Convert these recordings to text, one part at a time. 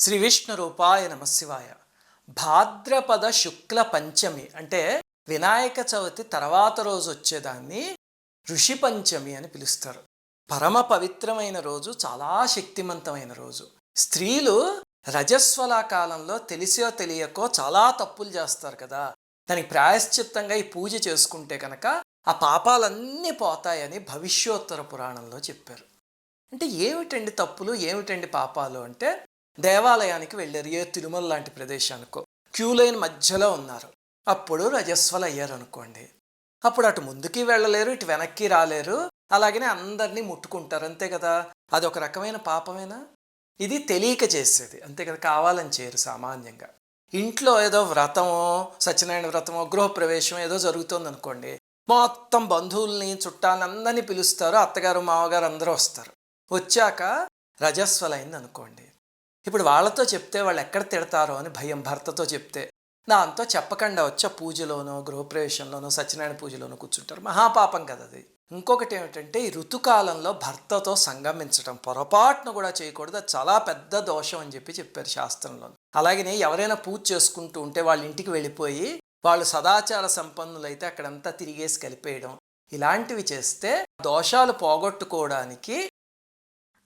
శ్రీ విష్ణు రూపాయ నమశివాయ భాద్రపద శుక్ల పంచమి అంటే వినాయక చవితి తర్వాత రోజు వచ్చేదాన్ని ఋషి పంచమి అని పిలుస్తారు. పరమ పవిత్రమైన రోజు చాలా శక్తివంతమైన రోజు. స్త్రీలు రజస్వల కాలంలో తెలిసో తెలియకో చాలా తప్పులు చేస్తారు కదా. దానికి ప్రాయశ్చిత్తంగా ఈ పూజ చేసుకుంటే కనుక ఆ పాపాలన్నీ పోతాయని భవిష్యోత్తర పురాణంలో చెప్పారు. అంటే ఏమిటండి తప్పులు? ఏమిటండి పాపాలు? అంటే దేవాలయానికి వెళ్ళారు ఏ తిరుమల లాంటి ప్రదేశానికో. క్యూ లైన్ మధ్యలో ఉన్నారు. అప్పుడు రజస్వలు అయ్యారు అనుకోండి. అప్పుడు అటు ముందుకి వెళ్ళలేరు ఇటు వెనక్కి రాలేరు. అలాగనే అందరినీ ముట్టుకుంటారు అంతే కదా? అది ఒక రకమైన పాపమేనా? ఇది తెలియక చేసేది. అంతే కదా? కావాలని చేయరు సామాన్యంగా. ఇంట్లో ఏదో వ్రతమో సత్యనారాయణ వ్రతమో గృహప్రవేశం ఏదో జరుగుతుంది అనుకోండి మొత్తం బంధువుల్ని చుట్టాలని అందరినీ పిలుస్తారు అత్తగారు మామగారు అందరూ వస్తారు. వచ్చాక రజస్వలైంది అనుకోండి ఇప్పుడు వాళ్ళతో చెప్తే వాళ్ళు ఎక్కడ తిడతారో అని భయం భర్తతో చెప్తే. దాంతో చెప్పకుండా వచ్చే పూజలోనో గృహప్రవేశంలోనో సత్యనారాయణ పూజలోనో కూర్చుంటారు. మహాపాపం కదా అది. ఇంకొకటి ఏమిటంటే ఈ ఋతుకాలంలో భర్తతో సంగమించడం పొరపాటును కూడా చేయకూడదు. అది చాలా పెద్ద దోషం అని చెప్పి చెప్పారు శాస్త్రంలో అలాగనే ఎవరైనా పూజ చేసుకుంటూ ఉంటే వాళ్ళ ఇంటికి వెళ్ళిపోయి వాళ్ళు సదాచార సంపన్నులైతే అక్కడంతా తిరిగేసి కలిపేయడం. ఇలాంటివి చేస్తే దోషాలు పోగొట్టుకోవడానికి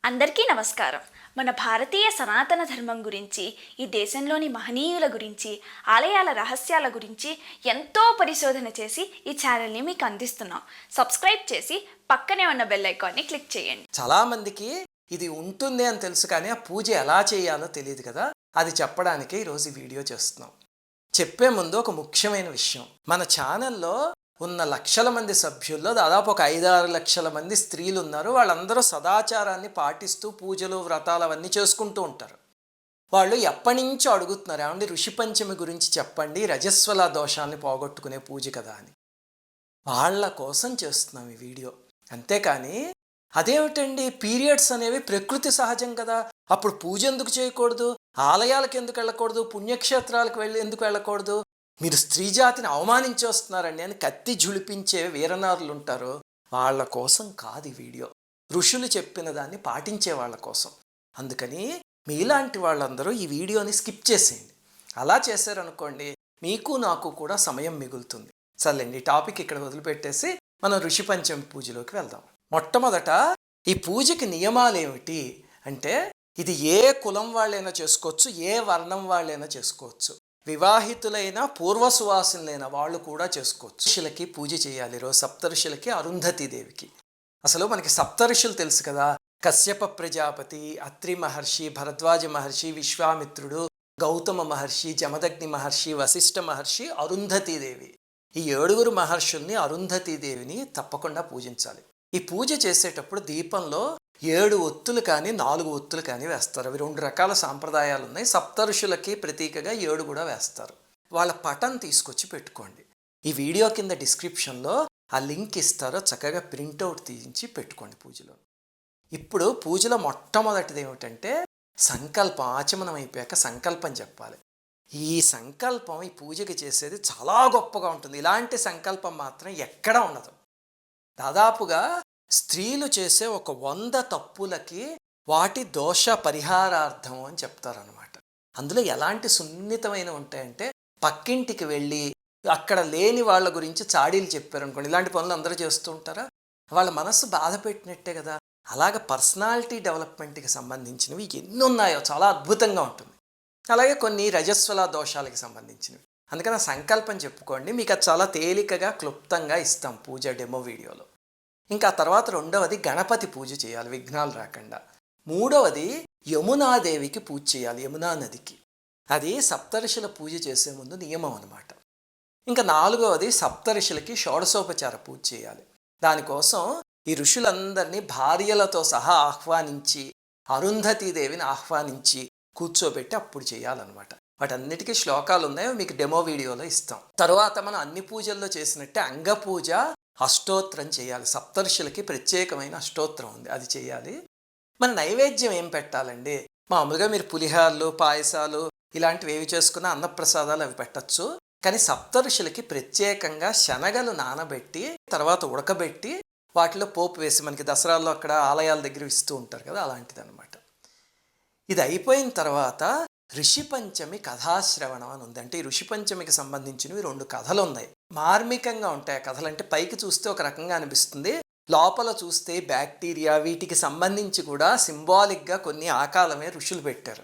అందరికీ నమస్కారం. మన భారతీయ సనాతన ధర్మం గురించి ఈ దేశంలోని మహనీయుల గురించి ఆలయాల రహస్యాల గురించి ఎంతో పరిశోధన చేసి ఈ ఛానల్ని మీకు అందిస్తున్నాం. సబ్స్క్రైబ్ చేసి పక్కనే ఉన్న బెల్ ఐకాన్ని క్లిక్ చేయండి. చాలామందికి ఇది ఉంటుంది అని తెలుసు కానీ ఆ పూజ ఎలా చేయాలో తెలియదు కదా? అది చెప్పడానికి ఈరోజు వీడియో చేస్తున్నాం. చెప్పే ముందు ఒక ముఖ్యమైన విషయం. మన ఛానల్లో ఉన్న లక్షల మంది సభ్యుల్లో దాదాపు ఒక ఐదారు లక్షల మంది స్త్రీలు ఉన్నారు వాళ్ళందరూ సదాచారాన్ని పాటిస్తూ పూజలు వ్రతాలు అవన్నీ చేసుకుంటూ ఉంటారు. వాళ్ళు ఎప్పటి నుంచో అడుగుతున్నారు ఏమండి ఋషి పంచమి గురించి చెప్పండి రజస్వల దోషాన్ని పోగొట్టుకునే పూజ కదా అని. వాళ్ళ కోసం చేస్తున్నాం ఈ వీడియో. అంతేకాని అదేమిటండి పీరియడ్స్ అనేవి ప్రకృతి సహజం కదా. అప్పుడు పూజ ఎందుకు చేయకూడదు? ఆలయాలకు ఎందుకు వెళ్ళకూడదు? పుణ్యక్షేత్రాలకు వెళ్ళి ఎందుకు వెళ్ళకూడదు? మీరు స్త్రీ జాతిని అవమానించి వస్తున్నారండి అని కత్తి ఝుళిపించే వీరనారులు ఉంటారు వాళ్ళ కోసం కాదు ఈ వీడియో. ఋషులు చెప్పిన దాన్ని పాటించే వాళ్ళ కోసం. అందుకని మీలాంటి వాళ్ళందరూ ఈ వీడియోని స్కిప్ చేసేయండి. అలా చేశారనుకోండి మీకు నాకు కూడా సమయం మిగులుతుంది. సర్లేండి ఈ టాపిక్ ఇక్కడ వదిలిపెట్టేసి మనం ఋషి పంచమి పూజలోకి వెళ్దాం. మొట్టమొదట ఈ పూజకి నియమాలు ఏమిటి అంటే ఇది ఏ కులం వాళ్ళైనా చేసుకోవచ్చు ఏ వర్ణం వాళ్ళైనా చేసుకోవచ్చు. వివాహితులైన పూర్వసువాసులైన వాళ్ళు కూడా చేసుకోవచ్చు. ఋషులకి పూజ చేయాలి రోజు సప్తఋషులకి అరుంధతి దేవికి. అసలు మనకి సప్తఋషులు తెలుసు కదా కశ్యప ప్రజాపతి అత్రి మహర్షి భరద్వాజ మహర్షి విశ్వామిత్రుడు గౌతమ మహర్షి జమదగ్ని మహర్షి వశిష్ఠ మహర్షి అరుంధతీ దేవి. ఈ ఏడుగురు మహర్షుల్ని అరుంధతీ దేవిని తప్పకుండా పూజించాలి. ఈ పూజ చేసేటప్పుడు దీపంలో ఏడు ఒత్తులు కానీ నాలుగు ఒత్తులు కానీ వేస్తారు. అవి రెండు రకాల సాంప్రదాయాలు ఉన్నాయి. సప్తఋషులకి ప్రతీకగా ఏడు కూడా వేస్తారు. వాళ్ళ పటం తీసుకొచ్చి పెట్టుకోండి. ఈ వీడియో కింద డిస్క్రిప్షన్లో ఆ లింక్ ఇస్తారో చక్కగా ప్రింట్అవుట్ తీయించి పెట్టుకోండి పూజలో. ఇప్పుడు పూజలో మొట్టమొదటిది ఏమిటంటే సంకల్పం ఆచమనం అయిపోయాక సంకల్పం చెప్పాలి. ఈ సంకల్పం ఈ పూజకి చేసేది చాలా గొప్పగా ఉంటుంది. ఇలాంటి సంకల్పం మాత్రం ఎక్కడా ఉండదు. దాదాపుగా స్త్రీలు చేసే ఒక వంద తప్పులకి వాటి దోష పరిహారార్థం అని చెప్తారనమాట అందులో ఎలాంటి సున్నితమైన ఉంటాయంటే పక్కింటికి వెళ్ళి అక్కడ లేని వాళ్ళ గురించి చాడీలు చెప్పారనుకోండి. ఇలాంటి పనులు అందరూ చేస్తూ ఉంటారా? వాళ్ళ మనస్సు బాధ పెట్టినట్టే కదా. అలాగ పర్సనాలిటీ డెవలప్మెంట్కి సంబంధించినవి ఎన్ని ఉన్నాయో చాలా అద్భుతంగా ఉంటుంది. అలాగే కొన్ని రజస్వల దోషాలకి సంబంధించినవి. అందుకని ఆ సంకల్పం చెప్పుకోండి. మీకు అది చాలా తేలికగా క్లుప్తంగా ఇస్తాం పూజ డెమో వీడియోలో. ఇంకా తర్వాత రెండవది గణపతి పూజ చేయాలి విఘ్నాలు రాకుండా. మూడవది యమునాదేవికి పూజ చేయాలి యమునా నదికి. అది సప్తఋషుల పూజ చేసే ముందు నియమం అనమాట ఇంకా నాలుగవది సప్తఋషులకి షోడశోపచార పూజ చేయాలి. దానికోసం ఈ ఋషులందరినీ భార్యలతో సహా ఆహ్వానించి అరుంధతీదేవిని ఆహ్వానించి కూర్చోబెట్టి అప్పుడు చేయాలన్నమాట. వాటన్నిటికీ శ్లోకాలు ఉన్నాయో మీకు డెమో వీడియోలో ఇస్తాం. తర్వాత మనం అన్ని పూజల్లో చేసినట్టే అంగ పూజ అష్టోత్తరం చేయాలి. సప్తర్షులకి ప్రత్యేకమైన అష్టోత్తరం ఉంది అది చేయాలి. మన నైవేద్యం ఏం పెట్టాలండి? మామూలుగా మీరు పులిహార్లు పాయసాలు ఇలాంటివి ఏవి చేసుకున్న అన్నప్రసాదాలు అవి పెట్టచ్చు. కానీ సప్తఋషులకి ప్రత్యేకంగా శనగలు నానబెట్టి తర్వాత ఉడకబెట్టి వాటిలో పోపు వేసి మనకి దసరాల్లో అక్కడ ఆలయాల దగ్గర ఇస్తూ ఉంటారు కదా అలాంటిది అనమాట ఇది అయిపోయిన తర్వాత ఋషి పంచమి కథాశ్రవణం అని ఉంది. అంటే ఈ ఋషి పంచమికి సంబంధించినవి రెండు కథలు ఉన్నాయి మార్మికంగా ఉంటాయి ఆ కథలు. అంటే పైకి చూస్తే ఒక రకంగా అనిపిస్తుంది. లోపల చూస్తే బ్యాక్టీరియా వీటికి సంబంధించి కూడా సింబాలిక్గా కొన్ని ఆకాలమే ఋషులు పెట్టారు.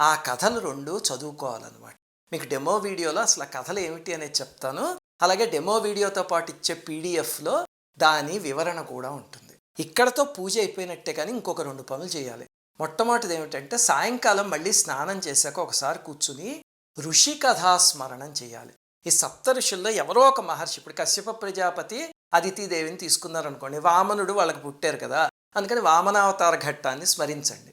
ఆ కథలు రెండు చదువుకోవాలన్నమాట. మీకు డెమో వీడియోలో అసలు ఆ కథలు ఏమిటి అనేది చెప్తాను. అలాగే డెమో వీడియోతో పాటు ఇచ్చే పీడిఎఫ్లో దాని వివరణ కూడా ఉంటుంది. ఇక్కడతో పూజ అయిపోయినట్టే కానీ ఇంకొక రెండు పనులు చేయాలి. మొట్టమొదటిది ఏమిటంటే సాయంకాలం మళ్ళీ స్నానం చేశాక ఒకసారి కూర్చుని ఋషి కథాస్మరణం చేయాలి. ఈ సప్త ఋషుల్లో ఎవరో ఒక మహర్షి ఇప్పుడు కశ్యప ప్రజాపతి అదితిదేవిని తీసుకున్నారనుకోండి వామనుడు వాళ్ళకి పుట్టారు కదా అందుకని వామనావతార ఘట్టాన్ని స్మరించండి.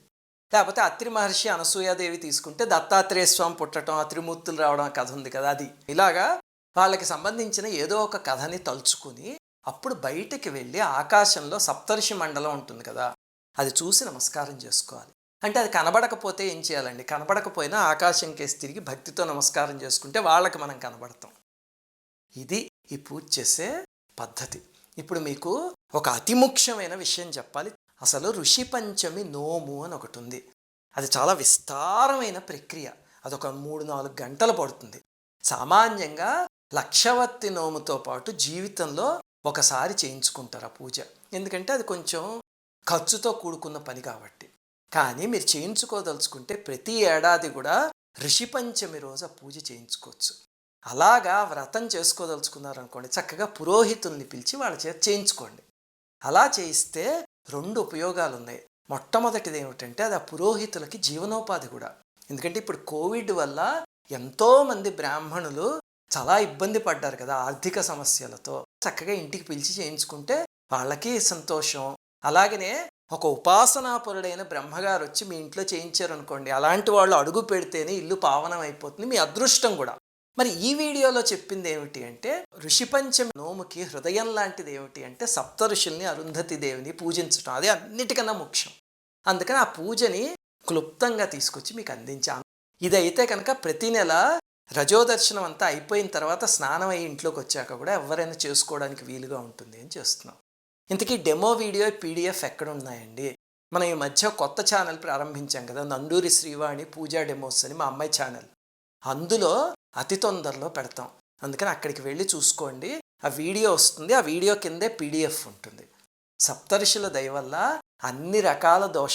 లేకపోతే అత్రి మహర్షి అనసూయాదేవి తీసుకుంటే దత్తాత్రేయ స్వామి పుట్టడం అత్రిమూర్తులు రావడం కథ ఉంది కదా అది. ఇలాగా వాళ్ళకి సంబంధించిన ఏదో ఒక కథని తలుచుకుని అప్పుడు బయటికి వెళ్ళి ఆకాశంలో సప్తర్షి మండలం ఉంటుంది కదా అది చూసి నమస్కారం చేసుకోవాలి. అంటే అది కనబడకపోతే ఏం చేయాలండి? కనబడకపోయినా ఆకాశం కేసి తిరిగి భక్తితో నమస్కారం చేసుకుంటే వాళ్ళకి మనం కనబడతాం. ఇది ఈ పూజ చేసే పద్ధతి. ఇప్పుడు మీకు ఒక అతి ముఖ్యమైన విషయం చెప్పాలి. అసలు ఋషి పంచమి నోము అని ఒకటి ఉంది. అది చాలా విస్తారమైన ప్రక్రియ. అదొక మూడు నాలుగు గంటలు పడుతుంది. సామాన్యంగా లక్షవత్తి నోముతో పాటు జీవితంలో ఒకసారి చేయించుకుంటారు ఆ పూజ. ఎందుకంటే అది కొంచెం ఖర్చుతో కూడుకున్న పని కాబట్టి. కానీ మీరు చేయించుకోదలుచుకుంటే ప్రతి ఏడాది కూడా ఋషి పంచమి రోజు ఆ పూజ చేయించుకోవచ్చు. అలాగా వ్రతం చేసుకోదలుచుకున్నారనుకోండి చక్కగా పురోహితుల్ని పిలిచి వాళ్ళ చేత చేయించుకోండి. అలా చేయిస్తే రెండు ఉపయోగాలు ఉన్నాయి మొట్టమొదటిది ఏమిటంటే అది ఆ పురోహితులకి జీవనోపాధి కూడా. ఎందుకంటే ఇప్పుడు కోవిడ్ వల్ల ఎంతోమంది బ్రాహ్మణులు చాలా ఇబ్బంది పడ్డారు కదా ఆర్థిక సమస్యలతో. చక్కగా ఇంటికి పిలిచి చేయించుకుంటే వాళ్ళకి సంతోషం అలాగనే ఒక ఉపాసనాపరుడైన బ్రహ్మగారు వచ్చి మీ ఇంట్లో చేయించారనుకోండి అలాంటి వాళ్ళు అడుగు పెడితేనే ఇల్లు పావనం అయిపోతుంది మీ అదృష్టం కూడా. మరి ఈ వీడియోలో చెప్పింది ఏమిటి అంటే ఋషిపంచమి నోముకి హృదయం లాంటిది ఏమిటి అంటే సప్త ఋషుల్ని అరుంధతి దేవిని పూజించడం అది అన్నిటికన్నా ముఖ్యం. అందుకని ఆ పూజని క్లుప్తంగా తీసుకొచ్చి మీకు అందించాను. ఇదైతే కనుక ప్రతి నెల రజోదర్శనం అంతా అయిపోయిన తర్వాత స్నానం అయ్యి ఇంట్లోకి వచ్చాక కూడా ఎవరైనా చేసుకోవడానికి వీలుగా ఉంటుంది అని చేస్తున్నాం. ఇంతకీ డెమో వీడియో పీడిఎఫ్ ఎక్కడ ఉన్నాయండి మనం ఈ మధ్య కొత్త ఛానల్ ప్రారంభించాం కదా నందూరి శ్రీవాణి పూజా డెమోస్ అని మా అమ్మాయి ఛానల్. అందులో అతి తొందరలో పెడతాం. అందుకని అక్కడికి వెళ్ళి చూసుకోండి. ఆ వీడియో వస్తుంది ఆ వీడియో కిందే పీడిఎఫ్ ఉంటుంది. సప్తర్షుల దయ వల్ల అన్ని రకాల దోష